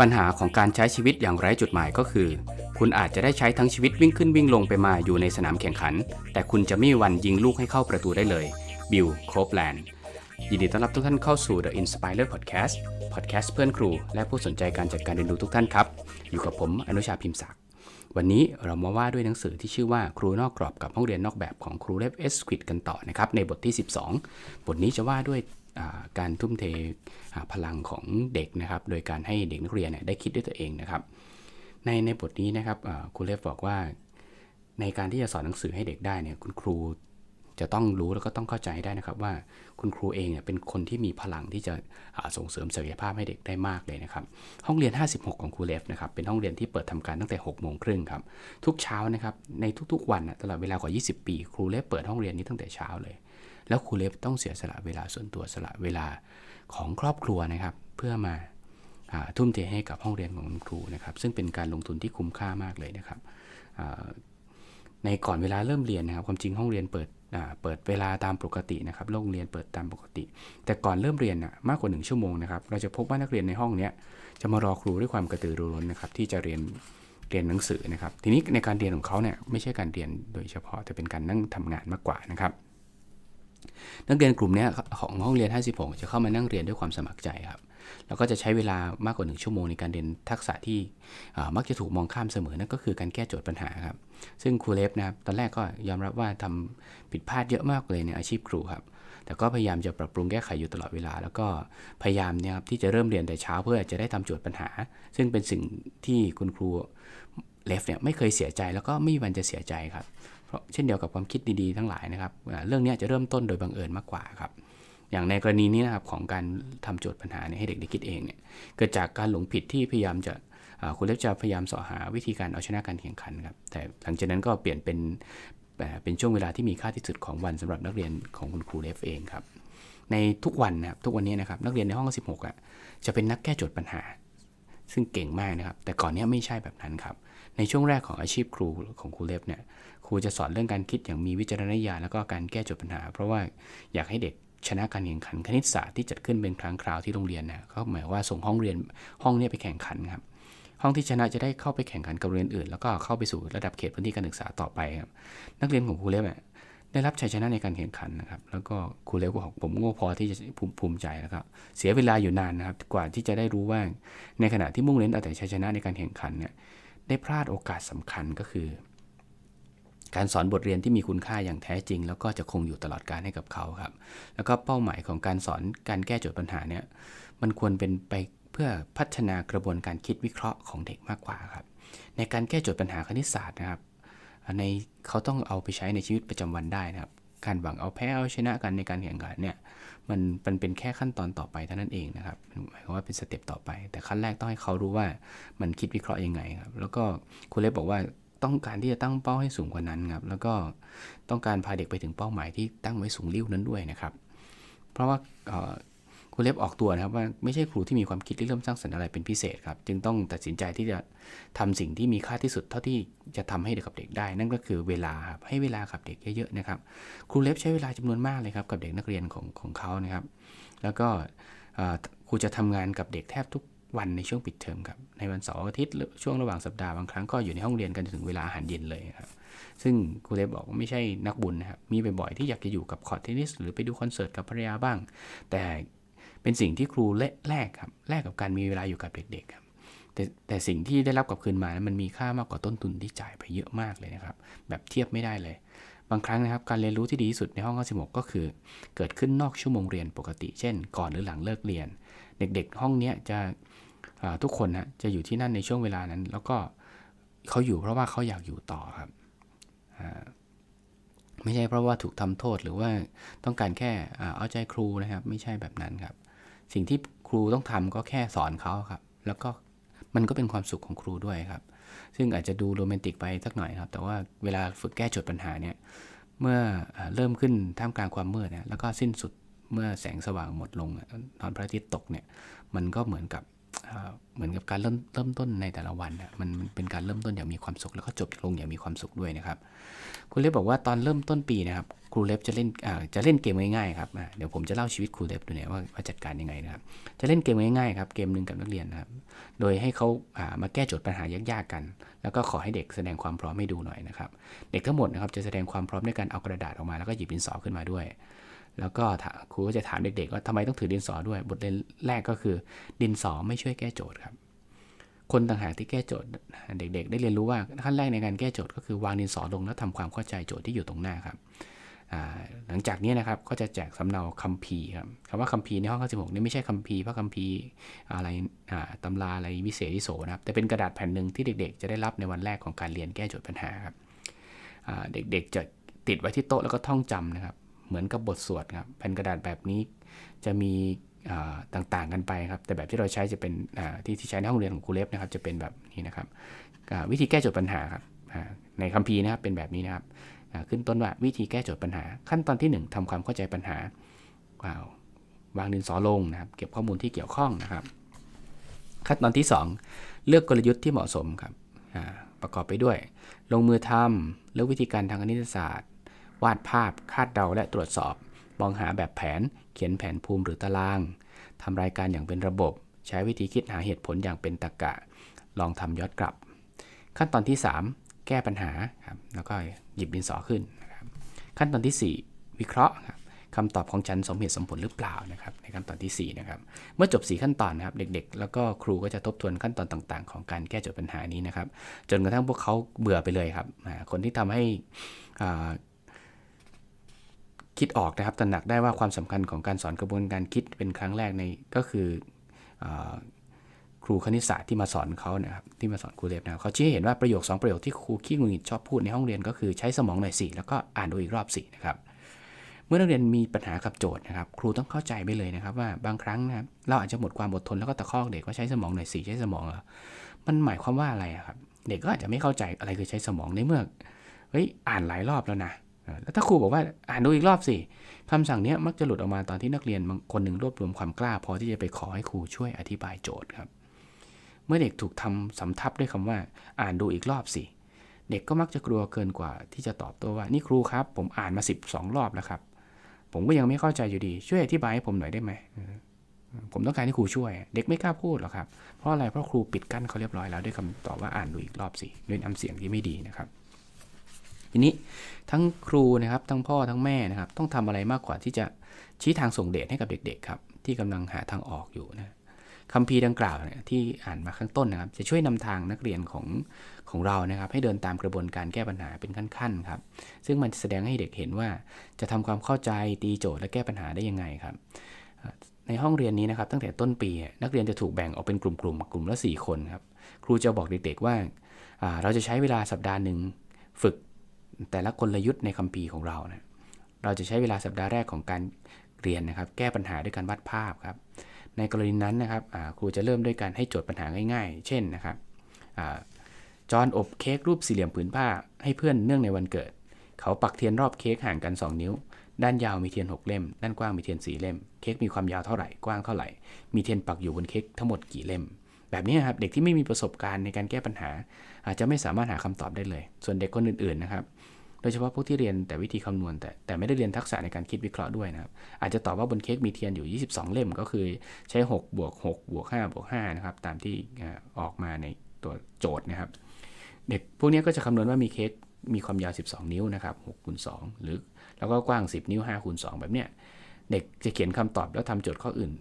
ปัญหาของการใช้ชีวิตอย่างไร้จุดหมายก็คือ คุณอาจจะได้ใช้ทั้งชีวิตวิ่งขึ้นวิ่งลงไปมาอยู่ในสนามแข่งขัน แต่คุณจะไม่มีวันยิงลูกให้เข้าประตูได้เลย บิล โคปแลนด์ ยินดีต้อนรับทุกท่านเข้าสู่ The Inspirer Podcast Podcast เพื่อนครู และผู้สนใจการจัดการเรียนรู้ทุกท่านครับ อยู่กับผมอนุชาพิมพ์ศักดิ์ วันนี้เรามาว่าด้วยหนังสือที่ชื่อว่าครูนอกกรอบกับห้องเรียนนอกแบบของครูเลฟเอสควิดกันต่อนะครับในบทที่ 12 บทนี้จะว่าด้วย การทุ่มเทพลังของเด็กนะครับ โดยการให้เด็กนักเรียนได้คิดด้วยตัวเองนะครับ ในในบทนี้นะครับครูเลฟบอกว่า ในการที่จะสอนหนังสือให้เด็กได้เนี่ยคุณครูจะต้องรู้แล้วก็ต้องเข้าใจได้นะครับว่าคุณครูเองเนี่ยเป็นคนที่มีพลังที่จะส่งเสริมศักยภาพให้เด็กได้มากเลยนะครับ ห้องเรียน 56 ของครูเลฟนะครับเป็นห้องเรียนที่เปิดทำการตั้งแต่6โมงครึ่งครับทุกเช้านะครับในทุกๆวันตลอดเวลากว่า 20 ปี ครูเลฟเปิดห้องเรียนนี้ตั้งแต่เช้าเลย แล้วครูเลฟต้องเสียสละเวลาส่วนตัวสละเวลาของครอบครัวนะครับ เพื่อมาอทุ่มเทให้กับห้องเรียนของคุณครูนะครับ ซึ่งเป็นการลงทุนที่คุ้มค่ามากเลยนะครับในก่อนเวลาเริ่มเรียนนะครับ ความจริงห้องเรียนเปิดเปิดเวลาตามปกตินะครับโรงเรียนเปิดตามปกติ แต่ก่อนเริ่มเรียนน่ะมากกว่า 1 ชั่วโมงนะครับ เราจะพบว่านักเรียนในห้องเนี้ยจะมารอครูด้วยความกระตือรือร้นนะครับ ที่จะเรียนเรียนหนังสือนะครับ ทีนี้ในการเรียนของเขาเนี่ยไม่ใช่การเรียนโดยเฉพาะแต่เป็นการนั่งทำงานมากกว่านะครับ นักเรียนกลุ่มนี้ของห้องเรียน 56 จะเข้ามานั่งเรียนด้วยความสมัครใจครับ แล้วก็จะใช้เวลามากกว่า 1 ชั่วโมงในการเรียนทักษะที่มักจะถูกมองข้ามเสมอ นั่นก็คือการแก้โจทย์ปัญหาครับ ซึ่งครูเลฟนะครับตอนแรกก็ยอมรับว่าทำผิดพลาดเยอะมากเลยในอาชีพครูครับ แต่ก็พยายามจะปรับปรุงแก้ไขอยู่ตลอดเวลา แล้วก็พยายามเนี่ยครับที่จะเริ่มเรียนแต่เช้าเพื่อจะได้ทำโจทย์ปัญหา ซึ่งเป็นสิ่งที่คุณครูเลฟเนี่ยไม่เคยเสียใจแล้วก็ไม่มีวันจะเสียใจครับ เพราะเช่นเดียวกับความคิดดีๆทั้งหลายนะครับเรื่องนี้จะเริ่มต้นโดยบังเอิญมากกว่าครับอย่างในกรณีนี้นะครับของการทำโจทย์ปัญหาเนี่ยให้เด็กได้คิดเองเนี่ยเกิดจากการหลงผิดที่พยายามจะคุณเล็บจะพยายามสาะหาวิธีการเอาชนะการแข่งขันครับแต่หลังจากนั้นก็เปลี่ยนเป็นเป็นช่วงเวลาที่มีค่าที่สุดของวันสำหรับนักเรียนของคุณครูเลฟเองครับในทุกวันนะครับทุกวันนี้นะครับนักเรียนในห้อง 16อะจะเป็นนักแก้โจทย์ปัญหา ซึ่งเก่งมากนะครับแต่ก่อนนี้ไม่ใช่แบบนั้นครับ ในช่วงแรกของอาชีพครูของครูเล็บเนี่ยครูจะสอนเรื่องการคิดอย่างมีวิจารณญาณแล้วก็การแก้โจทย์ปัญหา เพราะว่าอยากให้เด็กชนะการแข่งขันคณิตศาสตร์ที่จัดขึ้นเป็นครั้งคราวที่โรงเรียนนะก็หมายว่าส่งห้องเรียนห้องเนี้ไปแข่งขันครับห้องที่ชนะจะได้เข้าไปแข่งขันกับโรงเรียนอื่น แล้วก็เข้าไปสู่ระดับเขตพื้นที่การศึกษาต่อไปครับนักเรียนของครูเล็บอะได้รับชัยชนะในการแข่งขันนะครับ แล้วก็ครูเล็บก็บอกผมโง่พอที่จะภูมิภูมิใจแล้วก็เสียเวลาอยู่นานนะครับ กว่าที่จะได้รู้ว่าในขณะที่มุ่งเน้นเอาแต่ชัยชนะในการแข่งขันเนี่ย ได้พลาดโอกาสสำคัญก็คือ การสอนบทเรียนที่มีคุณค่าอย่างแท้จริง แล้วก็จะคงอยู่ตลอดการให้กับเขาครับ แล้วก็เป้าหมายของการสอนการแก้โจทย์ปัญหาเนี่ยมันควรเป็นไปเพื่อพัฒนากระบวนการคิดวิเคราะห์ของเด็กมากกว่าครับ ในการแก้โจทย์ปัญหาคณิตศาสตร์นะครับในเขาต้องเอาไปใช้ในชีวิตประจำวันได้นะครับ การหวังเอาแพ้เอาชนะกันในการแข่งขันเนี่ยมันมันเป็นแค่ขั้นตอนต่อไปเท่านั้นเองนะครับหมายความว่าเป็นสเต็ปต่อไป แต่ขั้นแรกต้องให้เขารู้ว่ามันคิดวิเคราะห์ยังไงครับ แล้วก็คุณเล็บบอกว่าต้องการที่จะตั้งเป้าให้สูงกว่านั้นครับ แล้วก็ต้องการพาเด็กไปถึงเป้าหมายที่ตั้งไว้สูงริ้วนั้นด้วยนะครับ เพราะว่า ครูเล็บออกตัวนะครับว่าไม่ใช่ครูที่มีความคิดที่เริ่มสร้างสรรค์อะไรเป็นพิเศษครับ จึงต้องตัดสินใจที่จะทำสิ่งที่มีค่าที่สุดเท่าที่จะทำให้เด็กกับเด็กได้ นั่นก็คือเวลาครับให้เวลากับเด็กเยอะๆนะครับ ครูเล็บใช้เวลาจำนวนมากเลยครับกับเด็กนักเรียนของของเขานะครับ แล้วก็ครูจะทำงานกับเด็กแทบทุกวันในช่วงปิดเทอมครับ ในวันเสาร์อาทิตย์ช่วงระหว่างสัปดาห์บางครั้งก็อยู่ในห้องเรียนกันจนถึงเวลาอาหารเย็นเลยครับ ซึ่งครูเล็บบอกว่าไม่ใช่นักบุญนะครับ มีบ่อยๆที่อยากจะอยู่กับคอร์ดเทนนิสหรือไปดูคอนเสิร์ตกับภรรยาบ้าง แต่ เป็นสิ่งที่ครูแลกครับแลกกับการมีเวลาอยู่กับเด็กๆครับแต่แต่สิ่งที่ได้รับกลับคืนมานั้นมันมีค่ามากกว่าต้นทุนที่จ่ายไปเยอะมากเลยนะครับ แบบเทียบไม่ได้เลย บางครั้งนะครับ การเรียนรู้ที่ดีที่สุดในห้อง96ก็คือ เกิดขึ้นนอกชั่วโมงเรียนปกติ เช่น ก่อนหรือหลังเลิกเรียน เด็ก ๆ ห้องเนี้ยจะทุกคนนะจะอยู่ที่นั่นในช่วงเวลานั้น แล้วก็เขาอยู่เพราะว่าเขาอยากอยู่ต่อครับไม่ใช่เพราะว่าถูกทำโทษหรือว่าต้องการแค่อเอาใจครูนะครับ ไม่ใช่แบบนั้นครับ สิ่งที่ครูต้องทำก็แค่สอนเขาครับ แล้วก็มันก็เป็นความสุขของครูด้วยครับ ซึ่งอาจจะดูโรแมนติกไปสักหน่อยครับ แต่ว่าเวลาฝึกแก้โจทย์ปัญหาเนี่ยเมื่อเอ่อเริ่มขึ้นท่ามกลางความมืดเนี่ยแล้วก็สิ้นสุดเมื่อแสงสว่างหมดลงตอนพระอาทิตย์ตกเนี่ยมันก็เหมือนกับ เหมือนกับการเริ่มเริ่มต้นในแต่ละวันนะมันเป็นการเริ่มต้นอย่างมีความสุข แล้วก็จบลงอย่างมีความสุขด้วยนะครับครูเล็บบอกว่าตอนเริ่มต้นปีนะครับครูเล็บจะเล่นจะเล่นเกมง่ายๆครับเดี๋ยวผมจะเล่าชีวิตครูเล็บดูเนี่ยว่าจัดการยังไงนะครับจะเล่นเกมง่ายๆครับเกมหนึ่งกับนักเรียนนะครับโดยให้เขาามาแก้โจทย์ปัญหายากๆกัน แล้วก็ขอให้เด็กแสดงความพร้อมให้ดูหน่อยนะครับเด็กทั้งหมดนะครับจะแสดงความพร้อมด้วยการเอากระดาษออกมาแล้วก็หยิบดินสอขึ้นมาด้วย แล้วก็ครูก็จะถามเด็กๆว่าทำไมต้องถือดินสอด้วย บทเรียนแรกก็คือ ดินสอไม่ช่วยแก้โจทย์ครับ คนต่างหากที่แก้โจทย์ เด็ก ๆ ได้เรียนรู้ว่าขั้นแรกในการแก้โจทย์ก็คือวางดินสอลงแล้วทำความเข้าใจโจทย์ที่อยู่ตรงหน้าครับหลังจากนี้นะครับก็จะแจกสำเนาคัมภีร์ครับคำว่าคัมภีร์ในห้องข้อ16นี่ไม่ใช่คัมภีร์พระคัมภีร์อะไรอ่าตำราอะไรวิเศษวิโสนะครับแต่เป็นกระดาษแผ่นหนึ่งที่เด็ก ๆ จะได้รับในวันแรกของการเรียนแก้โจทย์ปัญหาครับเด็กๆจะติดไว้ที่โต๊ะแล้วก็ท่องจำนะครับ เหมือนกับบทสวดครับแผ่นกระดาษแบบนี้จะมีต่างๆกันไปครับ แต่แบบที่เราใช้จะเป็นที่ที่ใช้ในห้องเรียนของครูเล็บนะครับ จะเป็นแบบนี้นะครับวิธีแก้โจทย์ปัญหาครับในคัมภีร์นะครับเป็นแบบนี้นะครับขึ้นต้นว่าวิธีแก้โจทย์ปัญหา ขั้นตอนที่ 1ทำความเข้าใจปัญหาวาวางดินสอลงนะครับ เก็บข้อมูลที่เกี่ยวข้องนะครับ ขั้นตอนที่ 2 เลือกกลยุทธ์ที่เหมาะสมครับประกอบไปด้วย ลงมือทำเลือกวิธีการทางคณิตศาสตร์ วาดภาพคาดเดาและตรวจสอบ มองหาแบบแผน เขียนแผนภูมิหรือตารางทำรายการอย่างเป็นระบบ ใช้วิธีคิดหาเหตุผลอย่างเป็นตรรกะ ลองทำย้อนกลับ ขั้นตอนที่ 3 แก้ปัญหาครับแล้วก็หยิบดินสอขึ้นนะครับขั้นตอนทีสี่4 วิเคราะห์ครับคำตอบของฉันสมเหตุสมผลหรือเปล่านะครับในขั้นตอนทีสี่ 4 นะครับ เมื่อจบ 4 ขั้นตอนนะครับ เด็กๆ แล้วก็ครูก็จะทบทวนขั้นตอนต่างๆ ของการแก้โจทย์ปัญหานี้นะครับ จนกระทั่งพวกเขาเบื่อไปเลยครับคนที่ทำให้อ่า คิดออกนะครับตระหนักได้ว่าความสำคัญของการสอนกระบวนการคิดเป็นครั้งแรกในก็คืออครูคณิตศาสตร์ที่มาสอนเขานะครับที่มาสอนครูเล็บนะเขาชี้ให้เห็นว่าประโยค 2 ประโยคที่ครูขี้งุดหงิดชอบพูดในห้องเรียนก็คือใช้สมองหน่อยสิแล้วก็อ่านดูอีกรอบสินะครับเมื่อนักเรียนมีปัญหากับโจทย์นะครับ ครูต้องเข้าใจไปเลยนะครับว่าบางครั้งนะครับเราอาจจะหมดความอดทนแล้วก็ตะคอกเด็กว่าใช้สมองหน่อยสิใช้สมองเหรอมันหมายความว่าอะไรครับ เด็กก็อาจจะไม่เข้าใจอะไรคือใช้สมองในเมื่อเฮ้ยอ่านหลายรอบแล้วนะ แล้วถ้าครูบอกว่าอ่านดูอีกรอบสิคำสั่งนี้มักจะหลุดออกมาตอนที่นักเรียนบางคนหนึ่งรวบรวมความกล้า พอที่จะไปขอให้ครูช่วยอธิบายโจทย์ครับ เมื่อเด็กถูกทำสำทับด้วยคำว่า อ่านดูอีกรอบสิ เด็กก็มักจะกลัวเกินกว่า ที่จะตอบต้ว่า นี่ครูครับ ผมอ่านมา 12 รอบแล้วครับ ผมก็ยังไม่เข้าใจอยู่ดี ช่วยอธิบายให้ผมหน่อยได้ไหม ผมต้องการให้ครูช่วย เด็กไม่กล้าพูดหรอกครับ เพราะอะไร เพราะครูปิดกั้นเขาเรียบร้อยแล้วด้วยคำตอบว่าอ่านดูอีกรอบสิ ด้วยน้ำเสียงที่ไม่ดีนะครับ ทีนี้ทั้งครูนะครับทั้งพ่อทั้งแม่นะครับ ต้องทำอะไรมากกว่าที่จะชี้ทางส่งเดชให้กับเด็กๆครับ ที่กำลังหาทางออกอยู่นะคำพีดังกล่าวเนี่ยที่อ่านมาข้างต้นนะครับ จะช่วยนำทางนักเรียนของของเรานะครับ ให้เดินตามกระบวนการแก้ปัญหาเป็นขั้นๆครับ ซึ่งมันจะแสดงให้เด็กเห็นว่าจะทำความเข้าใจตีโจทย์และแก้ปัญหาได้ยังไงครับในห้องเรียนนี้นะครับตั้งแต่ต้นปี นักเรียนจะถูกแบ่งออกเป็นกลุ่มๆกลุ่มละ 4 คนครับ ครูจะบอกเด็กๆว่า เราจะใช้เวลาสัปดาห์หนึ่งฝึก แต่ละกลยุทธ์ในคัมภีร์ของเรานะเราจะใช้เวลาสัปดาห์แรกของการเรียนนะครับ แก้ปัญหาด้วยการวาดภาพครับ ในกรณีนั้นนะครับครูจะเริ่มด้วยการให้โจทย์ปัญหาง่าย ๆ เช่นนะครับอจอนอบเค้กรูปสี่เหลี่ยมผืนผ้าให้เพื่อนเนื่องในวันเกิด เขาปักเทียนรอบเค้กห่างกัน 2 นิ้ว ด้านยาวมีเทียน 6 เล่ม ด้านกว้างมีเทียน 4 เล่ม เค้กมีความยาวเท่าไหร่ กว้างเท่าไหร่ มีเทียนปักอยู่บนเค้กทั้งหมดกี่เล่ม แบบนี้ครับเด็กที่ไม่มีประสบการณ์ในการแก้ปัญหา อาจจะไม่สามารถหาคำตอบได้เลย ส่วนเด็กคนอื่นๆนะครับโดยเฉพาะพวกที่เรียนแต่วิธีคำนวณแต่แต่ไม่ได้เรียนทักษะในการคิดวิเคราะห์ด้วยนะครับ อาจจะตอบว่าบนเค้กมีเทียนอยู่ 22 เล่มก็คือใช้ 6 บวก 6 บวก 5 บวก 5 นะครับ ตามที่อออกมาในตัวโจทย์นะครับ เด็กพวกนี้ก็จะคำนวณว่ามีเค้กมีความยาว 12 นิ้วนะครับ6คูณ2หรือแล้วก็กว้าง 10 นิ้ว5คูณ2แบบเนี้ย เด็กจะเขียนคำตอบแล้วทำโจทย์ข้ออื่น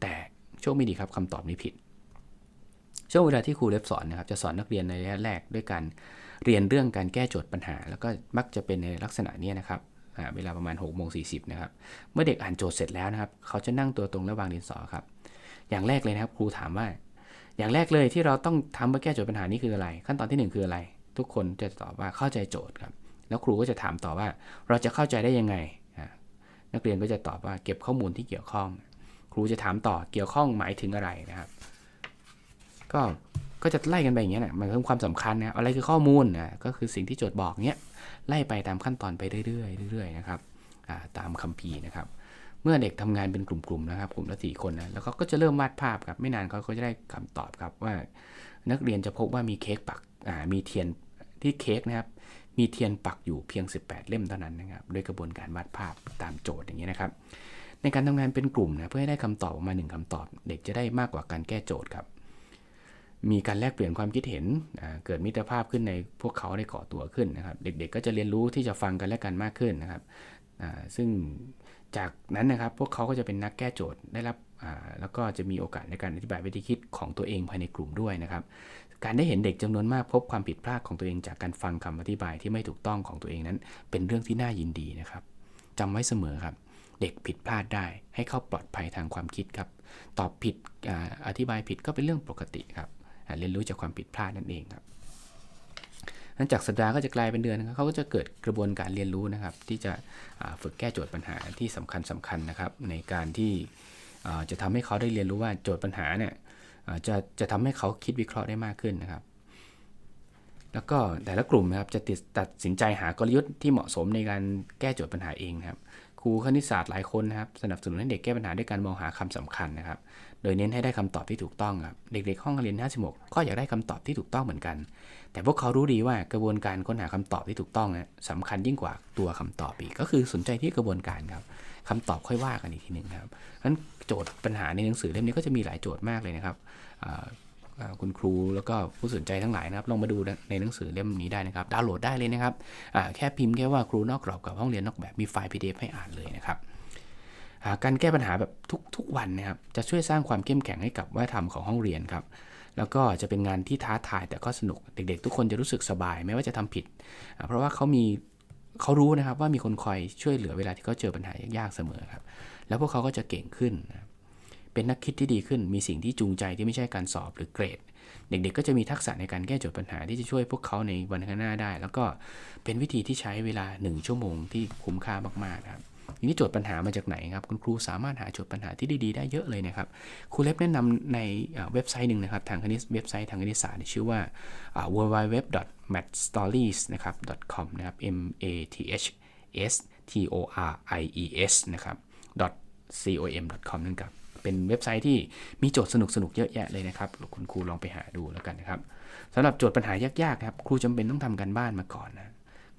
แต่โชคไม่ดีครับคำตอบนี้ผิด ช่วงเวลาที่ครูเล็บสอนนะครับจะสอนนักเรียนในระยะแรกด้วยการเรียนเรื่องการแก้โจทย์ปัญหา แล้วก็มักจะเป็นในลักษณะนี้นะครับเวลาประมาณ6กโมงสีนะครับ เมื่อเด็กอ่านโจทย์เสร็จแล้วนะครับ เขาจะนั่งตัวตรงและวางดินสอครับ อย่างแรกเลยนะครับครูถามว่า อย่างแรกเลยที่เราต้องทำเพื่อแก้โจทย์ปัญหานี้คืออะไร ขั้นตอนที่หนึ่งคืออะไร ทุกคนจะตอบว่าเข้าใจโจทย์ครับ แล้วครูก็จะถามต่อว่าเราจะเข้าใจได้ยังไง นักเรียนก็จะตอบว่าเก็บข้อมูลที่เกี่ยวข้อง ครูจะถามต่อเกี่ยวข้องหมายถึงอะไรนะครับ ก็ก็จะไล่กันไปอย่างเงี้ยนะมันเพิ่มความสำคัญนะอะไรคือข้อมูลนะก็คือสิ่งที่โจทย์บอกเนี้ยไล่ไปตามขั้นตอนไปเรื่อยๆเรื่อยๆนะครับาตามคัมภีร์นะครับ เมื่อเด็กทำงานเป็นกลุ่มๆนะครับ กลุ่มละสี่คนนะแล้วเขาก็จะเริ่มวาดภาพครับไม่นานเขาก็จะได้คำตอบครับว่า นักเรียนจะพบว่ามีเค้กปักมีเทียนที่เค้กนะครับมีเทียนปักอยู่เพียง 18 เล่มเท่านั้นนะครับด้วยกระบวนการวาดภาพตามโจทย์อย่างนี้นะครับ ในการทำงานเป็นกลุ่มนะเพื่อให้ได้คำตอบออกมาหนึ่งคำตอบ เด็กจะได้มากกว่าการแก้โจทย์ครับ มีการแลกเปลี่ยนความคิดเห็น เกิดมิตรภาพขึ้นในพวกเขาได้ก่อตัวขึ้นนะครับ เด็กๆก็จะเรียนรู้ที่จะฟังกันและกันมากขึ้นนะครับ ซึ่งจากนั้นนะครับพวกเขาก็จะเป็นนักแก้โจทย์ได้รับแล้วก็จะมีโอกาสในการอธิบายวิธีคิดของตัวเองภายในกลุ่มด้วยนะครับ การได้เห็นเด็กจำนวนมากพบความผิดพลาดของตัวเองจากการฟังคำอธิบายที่ไม่ถูกต้องของตัวเองนั้น เป็นเรื่องที่น่ายินดีนะครับจำไว้เสมอครับ เด็กผิดพลาดได้ให้เข้าปลอดภัยทางความคิดครับ ตอบผิดออธิบายผิดก็เป็นเรื่องปกติครับ เรียนรู้จากความผิดพลาดนั่นเองครับหลังจากสัปดาห์ก็จะกลายเป็นเดือนนเขาก็จะเกิดกระบวนการเรียนรู้นะครับ ที่จะฝึกแก้โจทย์ปัญหาที่สำคัญสำคัญนะครับ ในการที่จะทำให้เขาได้เรียนรู้ว่าโจทย์ปัญหาเนี่ยจะจะทำให้เขาคิดวิเคราะห์ได้มากขึ้นนะครับ แล้วก็แต่ละกลุ่มนะครับจะติดตัดสินใจหากลยุทธ์ที่เหมาะสมในการแก้โจทย์ปัญหาเองนะครับ รูคณิตศาสตร์หลายคนนะครับสนับสนุนให้เด็กแก้ปัญหาด้วยการมองหาคำสำคัญนะครับ โดยเน้นให้ได้คำตอบที่ถูกต้องครับ เด็กๆห้องเรียน 56 ก็อยากได้คำตอบที่ถูกต้องเหมือนกัน แต่พวกเขารู้ดีว่ากระบวนการค้นหาคำตอบที่ถูกต้องนะสำคัญยิ่งกว่าตัวคำตอบอีก ก็คือสนใจที่กระบวนการครับคำตอบค่อยว่ากันอีกทีหนึ่งครับเพราะฉะนั้นโจทย์ปัญหาในหนังสือเล่มนี้ก็จะมีหลายโจทย์มากเลยนะครับ คุณครูแล้วก็ผู้สนใจทั้งหลายนะครับลองมาดูในหนังสือเล่มนี้ได้นะครับดาวน์โหลดได้เลยนะครับแค่พิมพ์แค่ว่าครูนอกกรอบกับห้องเรียนนอกแบบมีไฟล์ PDF ให้อ่านเลยนะครับการแก้ปัญหาแบบทุกทุกวันนะครับจะช่วยสร้างความเข้มแข็งให้กับวัฒนธรรมของห้องเรียนครับแล้วก็จะเป็นงานที่ท้าทายแต่ก็สนุกเด็ก ๆ ทุกคนจะรู้สึกสบาย ไม่ว่าจะทำผิด เพราะว่าเขามีเขารู้นะครับว่ามีคนคอยช่วยเหลือเวลาที่เขาเจอปัญหายากๆเสมอครับแล้วพวกเขาก็จะเก่งขึ้นนะ เป็นนักคิดที่ดีขึ้น มีสิ่งที่จูงใจที่ไม่ใช่การสอบหรือเกรด เด็กๆก็จะมีทักษะในการแก้โจทย์ปัญหาที่จะช่วยพวกเขาในวันข้างหน้าได้ แล้วก็เป็นวิธีที่ใช้เวลา 1 ชั่วโมงที่คุ้มค่ามากๆครับทีนี้โจทย์ปัญหามาจากไหนครับ คุณครูสามารถหาโจทย์ปัญหาที่ดีๆได้เยอะเลยนะครับครูเล็บแนะนำในเว็บไซต์หนึ่งนะครับ ทางคณิตเว็บไซต์ทางคณิตศาสตร์ชื่อว่า www.mathstories นะครับ .com นะครับ m a t h s t o r i e s นะครับ .com .com นั่นครับ เป็นเว็บไซต์ที่มีโจทย์สนุกๆเยอะแยะเลยนะครับ คุณครูลองไปหาดูแล้วกันนะครับสำหรับโจทย์ปัญหายากๆครับครูจำเป็นต้องทำการบ้านมาก่อนนะ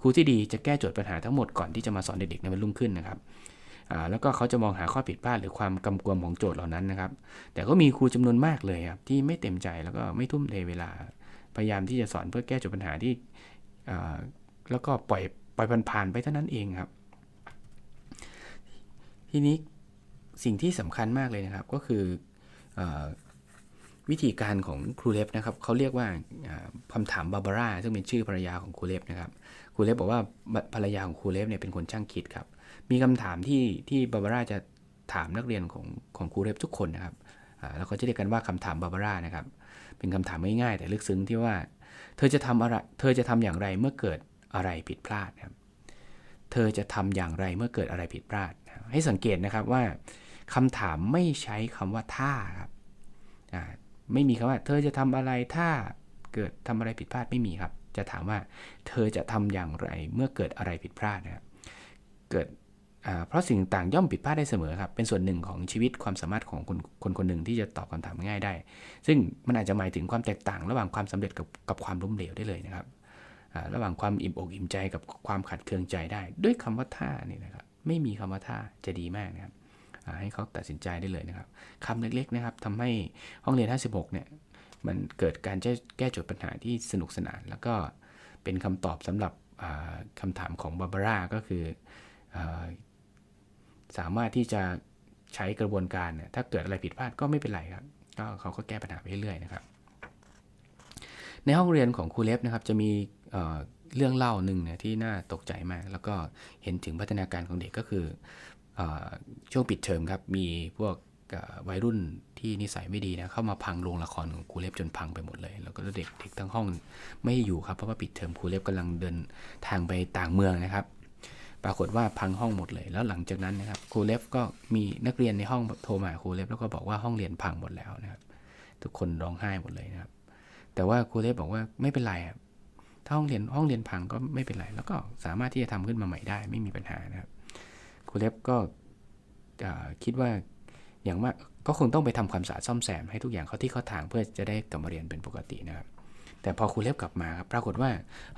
ครูที่ดีจะแก้โจทย์ปัญหาทั้งหมดก่อนที่จะมาสอนเด็กๆในวันรุ่งขึ้นนะครับอ่าแล้วก็เขาจะมองหาข้อผิดพลาดหรือความกำกวมของโจทย์เหล่านั้นนะครับ แต่ก็มีครูจำนวนมากเลยครับที่ไม่เต็มใจแล้วก็ไม่ทุ่มเทเวลา พยายามที่จะสอนเพื่อแก้โจทย์ปัญหาที่อ่าแล้วก็ปล่อยปล่อยผ่านๆไปเท่านั้นเองครับ ทีนี้ สิ่งที่สำคัญมากเลยนะครับ ก็คืออวิธีการของครูเล็บนะครับเขาเรียกว่าอ่าคำถามบาบาร่าซึ่งเป็นชื่อภรรยาของครูเล็บนะครับครูเล็บบอกว่าภรรยาของครูเล็บเนี่ยเป็นคนช่างคิดครับ มีคำถามที่ที่บาบาร่าจะถามนักเรียนของของครูเล็บทุกคนนะครับแล้วเขาจะเรียกกันว่าคำถามบาบาร่านะครับ เป็นคำถามง่ายๆแต่ลึกซึ้งที่ว่า เธอจะทำอะไรเธอจะทำอย่างไรเมื่อเกิดอะไรผิดพลาดครับ เธอจะทำอย่างไรเมื่อเกิดอะไรผิดพลาด ให้สังเกตนะครับว่า คำถามไม่ใช้คำว่าถ้าครับไม่มีคำว่า เธอจะทำอะไรถ้าเกิดทำอะไรผิดพลาดไม่มีครับ จะถามว่า เธอจะทำอย่างไรเมื่อเกิดอะไรผิดพลาดนะครับเกิดเพราะสิ่งต่างย่อมผิดพลาดได้เสมอครับ เป็นส่วนหนึ่งของชีวิตความสามารถของคนคนคนหนึ่งที่จะตอบคำถามง่ายได้ ซึ่งมันอาจจะหมายถึงความแตกต่าง ระหว่างความสำเร็จกับกับความล้มเหลวได้เลยนะครับ ระหว่างความอิ่มอกอิ่มใจกับความขัดเคืองใจได้ ด้วยคำว่าท่านี่นะครับ ไม่มีคำว่าท่าจะดีมากนะครับ ให้เขาตัดสินใจได้เลยนะครับคำเล็กๆนะครับทำให้ห้องเรียน 56 เนี่ย มันเกิดการแก้โจทย์ปัญหาที่สนุกสนาน แล้วก็เป็นคำตอบสำหรับคำถามของบาบาร่าก็คืออสามารถที่จะใช้กระบวนการเนี่ยถ้าเกิดอะไรผิดพลาดก็ไม่เป็นไรครับก็เขาก็แก้ปัญหาไปเรื่อยๆนะครับ ในห้องเรียนของครูเล็บนะครับจะมีเเรื่องเล่าหนึ่งเนี่ยที่น่าตกใจมาก แล้วก็เห็นถึงพัฒนาการของเด็กก็คือ ช่วงปิดเทอมครับ มีพวกวัยรุ่นที่นิสัยไม่ดีนะ เข้ามาพังโรงละครของครูเล็บจนพังไปหมดเลย แล้วก็เด็กเด็กทั้งห้องไม่อยู่ครับ เพราะว่าปิดเทอมครูเล็บกำลังเดินทางไปต่างเมืองนะครับ ปรากฏว่าพังห้องหมดเลย แล้วหลังจากนั้นนะครับครูเล็บก็มีนักเรียนในห้องโทรมาครูเล็บแล้วก็บอกว่าห้องเรียนพังหมดแล้วนะครับ ทุกคนร้องไห้หมดเลยนะครับ แต่ว่าครูเล็บบอกว่าไม่เป็นไรครับถ้าห้องเรียนห้องเรียนพังก็ไม่เป็นไร แล้วก็สามารถที่จะทำขึ้นมาใหม่ได้ ไม่มีปัญหานะครับ ครูเล็บก็คิดว่าอย่างมากก็คงต้องไปทำความสะอาดซ่อมแซมให้ทุกอย่างเข้าที่เข้าทางเพื่อจะได้กลับมาเรียนเป็นปกตินะครับ แต่พอครูเล็บกลับมาครับปรากฏว่า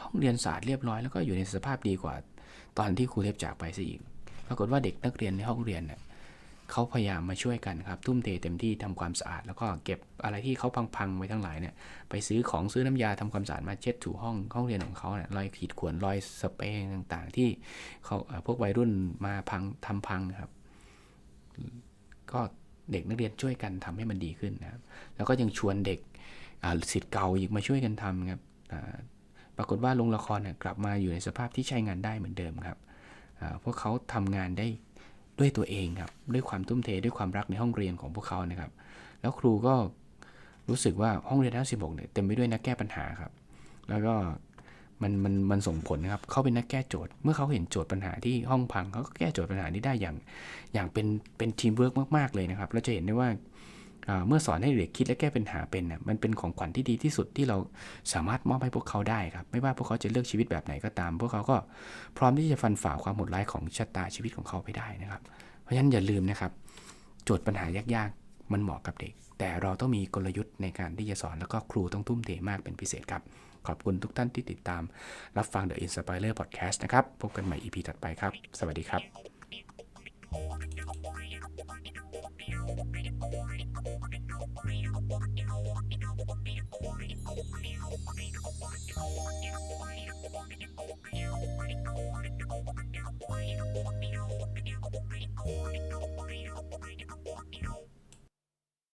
ห้องเรียนสะอาดเรียบร้อยแล้วก็อยู่ในสภาพดีกว่า ตอนที่ครูเล็บจากไปซะอีก ปรากฏว่าเด็กนักเรียนในห้องเรียนเนี่ย เขาพยายามมาช่วยกันครับ ทุ่มเทเต็มที่ทำความสะอาด แล้วก็เก็บอะไรที่เขาพังๆไว้ทั้งหลายเนี่ยไปซื้อของซื้อน้ำยาทำความสะอาดมาเช็ดถูห้องห้องเรียนของเขาเนี่ยรอยขีดข่วนรอยสเปรย์ต่างๆ ที่เขาพวกวัยรุ่นมาพังทำพังครับ ก็เด็กนักเรียนช่วยกันทำให้มันดีขึ้นนะครับ แล้วก็ยังชวนเด็กสิทธิ์เก่าอีกมาช่วยกันทำครับปรากฏว่าโรงละครกลับมาอยู่ในสภาพที่ใช้งานได้เหมือนเดิมครับพวกเขาทำงานได้ ด้วยตัวเองครับ ด้วยความทุ่มเทด้วยความรักในห้องเรียนของพวกเขานะครับ แล้วครูก็รู้สึกว่าห้องเรียนทั้ง16เนี่ยเต็มไปด้วยนักแก้ปัญหาครับ แล้วก็มันมันมันส่งผลนะครับ เขาเป็นนักแก้โจทย์ เมื่อเขาเห็นโจทย์ปัญหาที่ห้องพังเขาก็แก้โจทย์ปัญหานี้ได้อย่าง อย่างเป็นเป็นทีมเวิร์กมากๆเลยนะครับ เราจะเห็นได้ว่าอ่า เมื่อสอนให้เด็กคิดและแก้ปัญหาเป็นน่ะมันเป็นของขวัญที่ดีที่สุดที่เราสามารถมอบให้พวกเขาได้ครับ ไม่ว่าพวกเขาจะเลือกชีวิตแบบไหนก็ตาม พวกเขาก็พร้อมที่จะฟันฝ่าความโหดร้ายของชะตาชีวิตของเขาไปได้นะครับ เพราะฉะนั้นอย่าลืมนะครับโจทย์ปัญหายากๆ มันเหมาะกับเด็ก แต่เราต้องมีกลยุทธ์ในการที่จะสอนแล้วก็ครูต้องทุ่มเทมากเป็นพิเศษครับ ขอบคุณทุกท่านที่ติดตาม รับฟัง The Inspirer Podcast นะครับพบกันใหม่ EP ถัดไปครับ สวัสดีครับ Thank you.